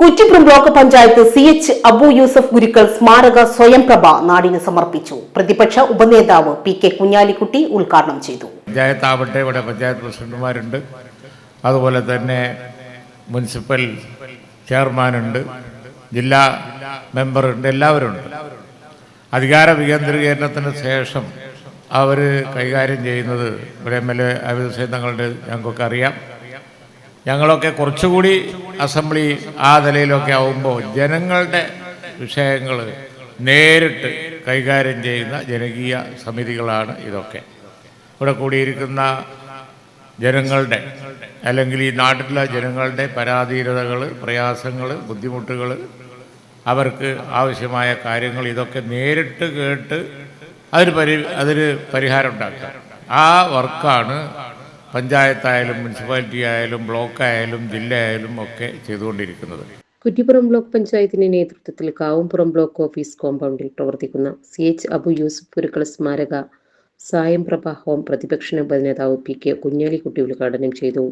Kuttippuram block panchayat C H Abu Yusuf Gurukkal സ്മാരക സ്വയംപ്രഭ നാടിന് സമർപ്പിച്ചു. പ്രതിപക്ഷ ഉപനേതാവ് പി കെ കുഞ്ഞാലിക്കുട്ടി ഉദ്ഘാടനം ചെയ്തു. പഞ്ചായത്താവട്ടെ ഇവിടെ പഞ്ചായത്ത് പ്രസിഡന്റുമാരുണ്ട്. അതുപോലെ തന്നെ മുനിസിപ്പൽ ചെയർമാനുണ്ട് ജില്ലാ മെമ്പറുണ്ട് എല്ലാവരും ഉണ്ട് അധികാര വികേന്ദ്രീകരണത്തിന് ശേഷം അവർ കൈകാര്യം ചെയ്യുന്നത് ഇവിടെ എം എൽ എ തങ്ങളുടെ ഞങ്ങൾക്കൊക്കെ അറിയാം ഞങ്ങളൊക്കെ കുറച്ചുകൂടി അസംബ്ലി ആ നിലയിലൊക്കെ ആവുമ്പോൾ ജനങ്ങളുടെ വിഷയങ്ങൾ നേരിട്ട് കൈകാര്യം ചെയ്യുന്ന ജനകീയ സമിതികളാണ് ഇതൊക്കെ. ഇവിടെ കൂടിയിരിക്കുന്ന ജനങ്ങളുടെ അല്ലെങ്കിൽ ഈ നാട്ടിലെ ജനങ്ങളുടെ പരാധീനതകൾ പ്രയാസങ്ങൾ ബുദ്ധിമുട്ടുകൾ അവർക്ക് ആവശ്യമായ കാര്യങ്ങൾ ഇതൊക്കെ നേരിട്ട് കേട്ട് അതിന് പരി അതിന് പരിഹാരം ഉണ്ടാക്കുക. ആ വർക്കാണ് പഞ്ചായത്തായാലും മുനിസിപ്പാലിറ്റി ആയാലും ബ്ലോക്കായാലും ജില്ലയായാലും ഒക്കെ ചെയ്തുകൊണ്ടിരിക്കുന്നത്. കുറ്റിപ്പുറം ബ്ലോക്ക് പഞ്ചായത്തിന്റെ നേതൃത്വത്തിൽ കാവുംപുറം ബ്ലോക്ക് ഓഫീസ് കോമ്പൗണ്ടിൽ പ്രവർത്തിക്കുന്ന സി എച്ച് അബു യൂസുഫ് പുരുക്കൾ സ്മാരക സായം പ്രഭ ഹോം പ്രതിപക്ഷ ഉപനേതാവ് പി കെ കുഞ്ഞാലിക്കുട്ടി ഉദ്ഘാടനം ചെയ്തു.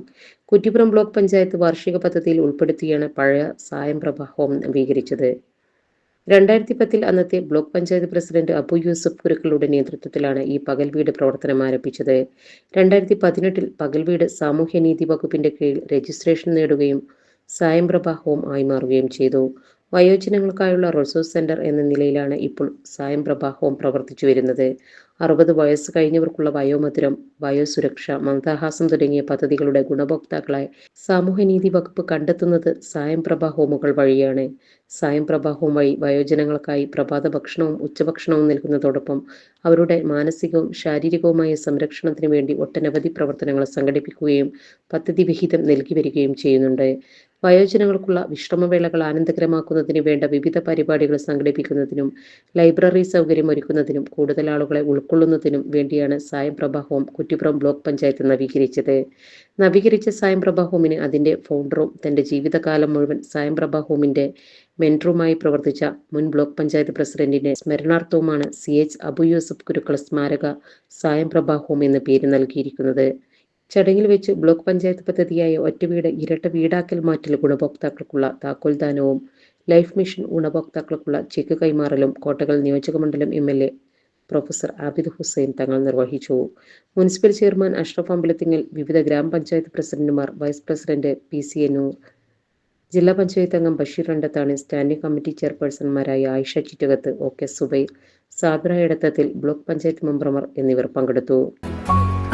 കുറ്റിപ്പുറം ബ്ലോക്ക് പഞ്ചായത്ത് വാർഷിക പദ്ധതിയിൽ ഉൾപ്പെടുത്തിയാണ് പഴയ സായം പ്രഭ ഹോം നവീകരിച്ചത്. രണ്ടായിരത്തി പത്തിൽ അന്നത്തെ ബ്ലോക്ക് പഞ്ചായത്ത് പ്രസിഡന്റ് അബു യൂസഫ് കുരുക്കളുടെ നേതൃത്വത്തിലാണ് ഈ പകൽ വീട് പ്രവർത്തനം ആരംഭിച്ചത്. രണ്ടായിരത്തി പതിനെട്ടിൽ പകൽ വീട് സാമൂഹ്യനീതി വകുപ്പിന്റെ കീഴിൽ രജിസ്ട്രേഷൻ നേടുകയും സായംപ്രഭ ഹോം ആയി മാറുകയും ചെയ്തു. വയോജനങ്ങൾക്കായുള്ള റിസോഴ്സ് സെന്റർ എന്ന നിലയിലാണ് ഇപ്പോൾ സായംപ്രഭ ഹോം പ്രവർത്തിച്ചു വരുന്നത്. അറുപത് വയസ്സ് കഴിഞ്ഞവർക്കുള്ള വയോമധുരം വയോസുരക്ഷ മന്ദഹാസം തുടങ്ങിയ പദ്ധതികളുടെ ഗുണഭോക്താക്കളായി സാമൂഹ്യനീതി വകുപ്പ് കണ്ടെത്തുന്നത് സായംപ്രഭ ഹോമുകൾ വഴിയാണ്. സായംപ്രഭ ഹോം വഴി വയോജനങ്ങൾക്കായി പ്രഭാത ഭക്ഷണവും ഉച്ചഭക്ഷണവും നൽകുന്നതോടൊപ്പം അവരുടെ മാനസികവും ശാരീരികവുമായ സംരക്ഷണത്തിന് വേണ്ടി ഒട്ടനവധി പ്രവർത്തനങ്ങൾ സംഘടിപ്പിക്കുകയും പദ്ധതി വിഹിതം നൽകി വരികയും ചെയ്യുന്നുണ്ട്. വയോജനങ്ങൾക്കുള്ള വിശ്രമവേളകൾ ആനന്ദകരമാക്കുന്നതിന് വേണ്ട വിവിധ പരിപാടികൾ സംഘടിപ്പിക്കുന്നതിനും ലൈബ്രറി സൗകര്യം ഒരുക്കുന്നതിനും കൂടുതൽ ആളുകളെ ഉൾക്കൊള്ളുന്നതിനും വേണ്ടിയാണ് സായംപ്രഭ ഹോം കുറ്റിപ്പുറം ബ്ലോക്ക് പഞ്ചായത്ത് നവീകരിച്ചത്. നവീകരിച്ച സായംപ്രഭ ഹോമിന് അതിന്റെ ഫൗണ്ടറും തന്റെ ജീവിതകാലം മുഴുവൻ സായംപ്രഭ ഹോമിന്റെ മെൻട്രുമായി പ്രവർത്തിച്ച മുൻ ബ്ലോക്ക് പഞ്ചായത്ത് പ്രസിഡന്റിന്റെ സ്മരണാർത്ഥവുമാണ് സി എച്ച് അബു യൂസഫ് ഗുരുക്കൾ സ്മാരക സായംപ്രഭ ഹോം എന്ന് പേര് നൽകിയിരിക്കുന്നത്. ചടങ്ങിൽ വെച്ച് ബ്ലോക്ക് പഞ്ചായത്ത് പദ്ധതിയായ ഒറ്റവീട് ഇരട്ട വീടാക്കൽ മാറ്റൽ ഗുണഭോക്താക്കൾക്കുള്ള താക്കോൽദാനവും ലൈഫ് മിഷൻ ഗുണഭോക്താക്കൾക്കുള്ള ചെക്ക് കൈമാറലും കോട്ടകൾ നിയോജകമണ്ഡലം M L A professor Abid Hussain Thangal നിർവഹിച്ചു. മുനിസിപ്പൽ ചെയർമാൻ അഷ്റഫ് അമ്പലത്തിങ്ങൽ വിവിധ ഗ്രാമപഞ്ചായത്ത് പ്രസിഡന്റുമാർ വൈസ് പ്രസിഡന്റ് പി സി എന്നൂർ ജില്ലാ പഞ്ചായത്ത് അംഗം ബഷീർ രണ്ടത്താണ് സ്റ്റാൻഡിംഗ് കമ്മിറ്റി ചെയർപേഴ്സൺമാരായ Ayisha Chittakath O K Zubair Sabra ഇടത്തത്തിൽ block panchayat മെമ്പർമാർ എന്നിവർ പങ്കെടുത്തു.